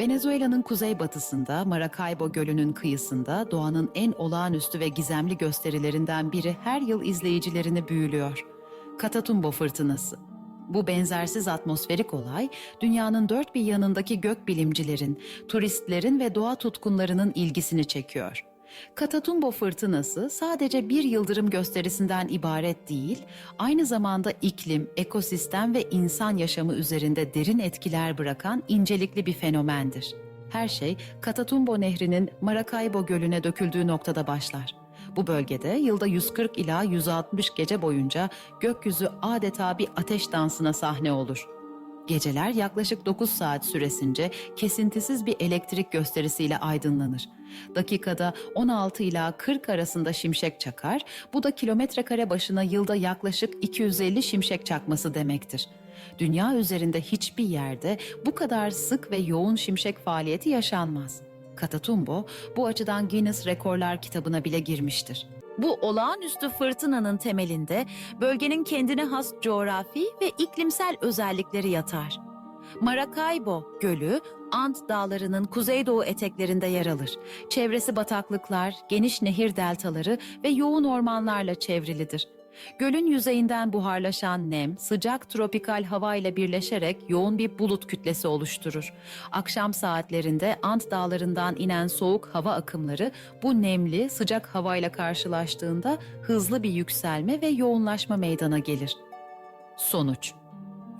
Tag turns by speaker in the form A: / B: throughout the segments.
A: Venezuela'nın kuzeybatısında Maracaibo Gölü'nün kıyısında doğanın en olağanüstü ve gizemli gösterilerinden biri her yıl izleyicilerini büyülüyor. Catatumbo fırtınası. Bu benzersiz atmosferik olay dünyanın dört bir yanındaki gökbilimcilerin, turistlerin ve doğa tutkunlarının ilgisini çekiyor. Catatumbo fırtınası sadece bir yıldırım gösterisinden ibaret değil, aynı zamanda iklim, ekosistem ve insan yaşamı üzerinde derin etkiler bırakan incelikli bir fenomendir. Her şey Catatumbo Nehri'nin Maracaibo Gölü'ne döküldüğü noktada başlar. Bu bölgede yılda 140 ila 160 gece boyunca gökyüzü adeta bir ateş dansına sahne olur. Geceler yaklaşık 9 saat süresince kesintisiz bir elektrik gösterisiyle aydınlanır. Dakikada 16 ila 40 arasında şimşek çakar, bu da kilometre kare başına yılda yaklaşık 250 şimşek çakması demektir. Dünya üzerinde hiçbir yerde bu kadar sık ve yoğun şimşek faaliyeti yaşanmaz. Catatumbo bu açıdan Guinness Rekorlar kitabına bile girmiştir. Bu olağanüstü fırtınanın temelinde bölgenin kendine has coğrafi ve iklimsel özellikleri yatar. Maracaibo Gölü, Ant Dağları'nın kuzeydoğu eteklerinde yer alır. Çevresi bataklıklar, geniş nehir deltaları ve yoğun ormanlarla çevrilidir. Gölün yüzeyinden buharlaşan nem, sıcak tropikal hava ile birleşerek yoğun bir bulut kütlesi oluşturur. Akşam saatlerinde Ant Dağları'ndan inen soğuk hava akımları bu nemli, sıcak havayla karşılaştığında hızlı bir yükselme ve yoğunlaşma meydana gelir. Sonuç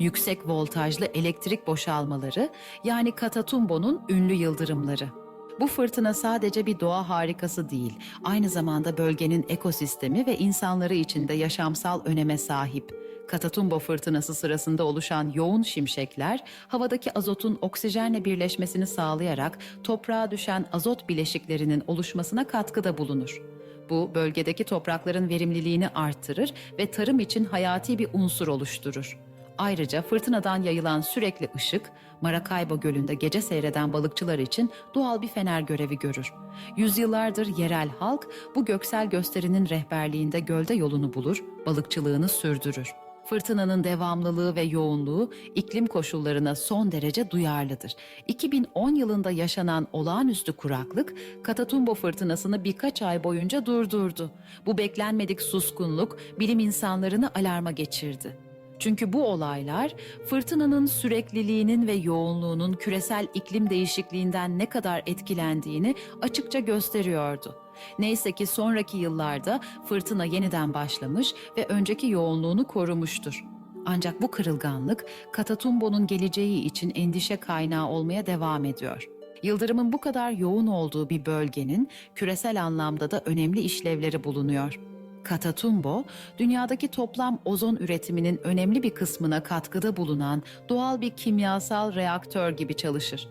A: Yüksek voltajlı elektrik boşalmaları yani Catatumbo'nun ünlü yıldırımları. Bu fırtına sadece bir doğa harikası değil, aynı zamanda bölgenin ekosistemi ve insanları için de yaşamsal öneme sahip. Catatumbo fırtınası sırasında oluşan yoğun şimşekler, havadaki azotun oksijenle birleşmesini sağlayarak toprağa düşen azot bileşiklerinin oluşmasına katkıda bulunur. Bu bölgedeki toprakların verimliliğini arttırır ve tarım için hayati bir unsur oluşturur. Ayrıca fırtınadan yayılan sürekli ışık, Maracaibo Gölü'nde gece seyreden balıkçılar için doğal bir fener görevi görür. Yüzyıllardır yerel halk bu göksel gösterinin rehberliğinde gölde yolunu bulur, balıkçılığını sürdürür. Fırtınanın devamlılığı ve yoğunluğu iklim koşullarına son derece duyarlıdır. 2010 yılında yaşanan olağanüstü kuraklık Catatumbo fırtınasını birkaç ay boyunca durdurdu. Bu beklenmedik suskunluk bilim insanlarını alarma geçirdi. Çünkü bu olaylar fırtınanın sürekliliğinin ve yoğunluğunun küresel iklim değişikliğinden ne kadar etkilendiğini açıkça gösteriyordu. Neyse ki sonraki yıllarda fırtına yeniden başlamış ve önceki yoğunluğunu korumuştur. Ancak bu kırılganlık Catatumbo'nun geleceği için endişe kaynağı olmaya devam ediyor. Yıldırımın bu kadar yoğun olduğu bir bölgenin küresel anlamda da önemli işlevleri bulunuyor. Catatumbo, dünyadaki toplam ozon üretiminin önemli bir kısmına katkıda bulunan doğal bir kimyasal reaktör gibi çalışır.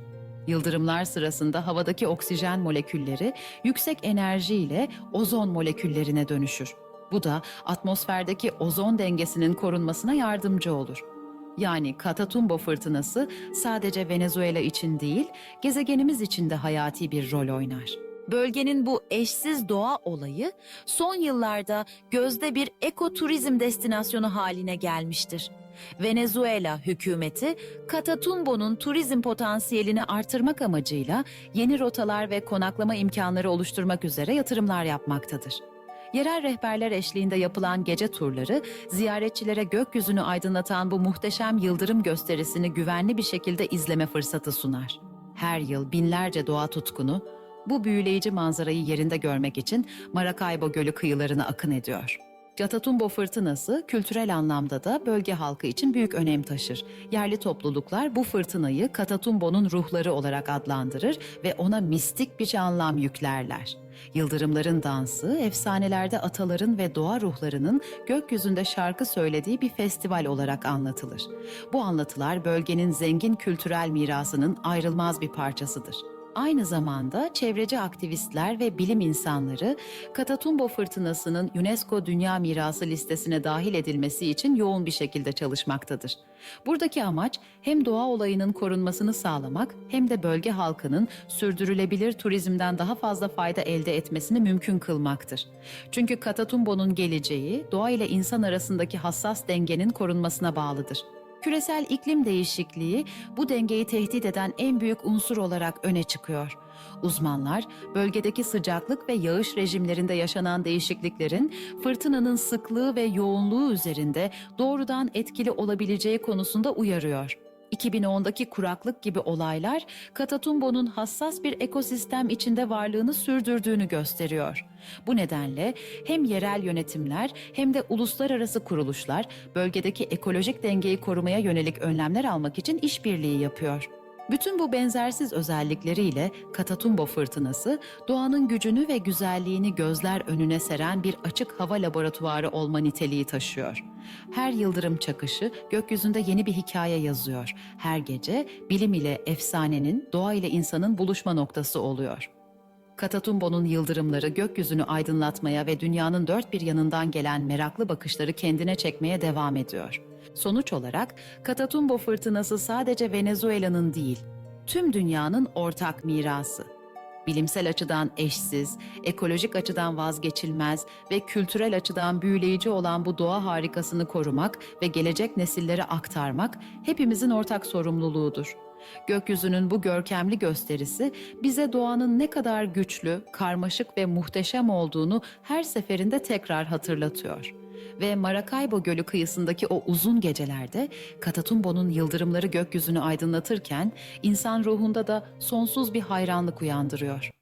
A: Yıldırımlar sırasında havadaki oksijen molekülleri yüksek enerjiyle ozon moleküllerine dönüşür. Bu da atmosferdeki ozon dengesinin korunmasına yardımcı olur. Yani Catatumbo fırtınası sadece Venezuela için değil, gezegenimiz için de hayati bir rol oynar. Bölgenin bu eşsiz doğa olayı son yıllarda gözde bir ekoturizm destinasyonu haline gelmiştir. Venezuela hükümeti Catatumbo'nun turizm potansiyelini artırmak amacıyla yeni rotalar ve konaklama imkanları oluşturmak üzere yatırımlar yapmaktadır. Yerel rehberler eşliğinde yapılan gece turları ziyaretçilere gökyüzünü aydınlatan bu muhteşem yıldırım gösterisini güvenli bir şekilde izleme fırsatı sunar. Her yıl binlerce doğa tutkunu bu büyüleyici manzarayı yerinde görmek için Maracaibo Gölü kıyılarına akın ediyor. Catatumbo fırtınası kültürel anlamda da bölge halkı için büyük önem taşır. Yerli topluluklar bu fırtınayı Catatumbo'nun ruhları olarak adlandırır ve ona mistik bir anlam yüklerler. Yıldırımların dansı, efsanelerde ataların ve doğa ruhlarının gökyüzünde şarkı söylediği bir festival olarak anlatılır. Bu anlatılar bölgenin zengin kültürel mirasının ayrılmaz bir parçasıdır. Aynı zamanda çevreci aktivistler ve bilim insanları Catatumbo fırtınasının UNESCO Dünya Mirası listesine dahil edilmesi için yoğun bir şekilde çalışmaktadır. Buradaki amaç hem doğa olayının korunmasını sağlamak hem de bölge halkının sürdürülebilir turizmden daha fazla fayda elde etmesini mümkün kılmaktır. Çünkü Catatumbo'nun geleceği doğa ile insan arasındaki hassas dengenin korunmasına bağlıdır. Küresel iklim değişikliği bu dengeyi tehdit eden en büyük unsur olarak öne çıkıyor. Uzmanlar, bölgedeki sıcaklık ve yağış rejimlerinde yaşanan değişikliklerin fırtınanın sıklığı ve yoğunluğu üzerinde doğrudan etkili olabileceği konusunda uyarıyor. 2010'daki kuraklık gibi olaylar Katatumbo'nun hassas bir ekosistem içinde varlığını sürdürdüğünü gösteriyor. Bu nedenle hem yerel yönetimler hem de uluslararası kuruluşlar bölgedeki ekolojik dengeyi korumaya yönelik önlemler almak için işbirliği yapıyor. Bütün bu benzersiz özellikleriyle Katatumbo fırtınası doğanın gücünü ve güzelliğini gözler önüne seren bir açık hava laboratuvarı olma niteliği taşıyor. Her yıldırım çakışı gökyüzünde yeni bir hikaye yazıyor. Her gece bilim ile efsanenin, doğa ile insanın buluşma noktası oluyor. Katatumbo'nun yıldırımları gökyüzünü aydınlatmaya ve dünyanın dört bir yanından gelen meraklı bakışları kendine çekmeye devam ediyor. Sonuç olarak Katatumbo fırtınası sadece Venezuela'nın değil, tüm dünyanın ortak mirası. Bilimsel açıdan eşsiz, ekolojik açıdan vazgeçilmez ve kültürel açıdan büyüleyici olan bu doğa harikasını korumak ve gelecek nesillere aktarmak hepimizin ortak sorumluluğudur. Gökyüzünün bu görkemli gösterisi bize doğanın ne kadar güçlü, karmaşık ve muhteşem olduğunu her seferinde tekrar hatırlatıyor. Ve Maracaibo Gölü kıyısındaki o uzun gecelerde Katatumbo'nun yıldırımları gökyüzünü aydınlatırken insan ruhunda da sonsuz bir hayranlık uyandırıyor.